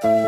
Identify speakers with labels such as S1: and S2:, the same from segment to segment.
S1: Thank you.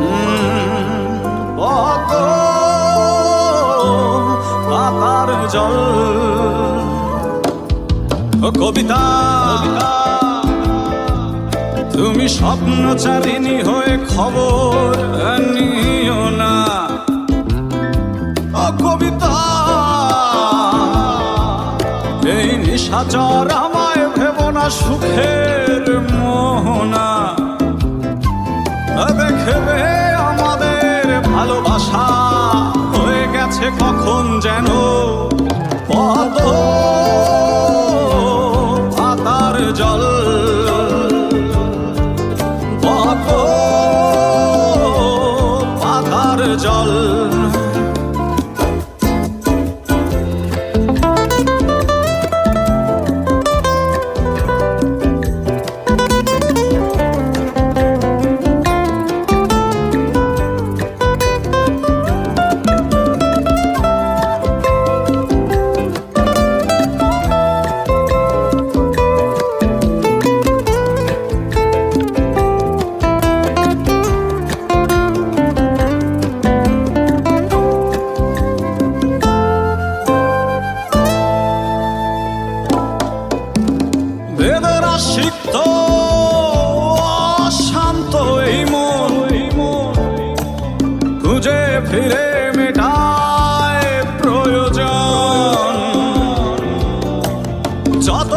S1: উম, পদ্ম পাতার জল। কবিতা তুমি স্বপ্নচারিণী হয়ে খবর নিও না। কবিতা এই নিশাচর আমায় ভেব না সুখের ভেবে আমাদের ভালোবাসা? হয়ে গেছে কখন যেন পদ পাতার জল। পদ পাতার জল। রে মেটায় প্রয়োজন। যত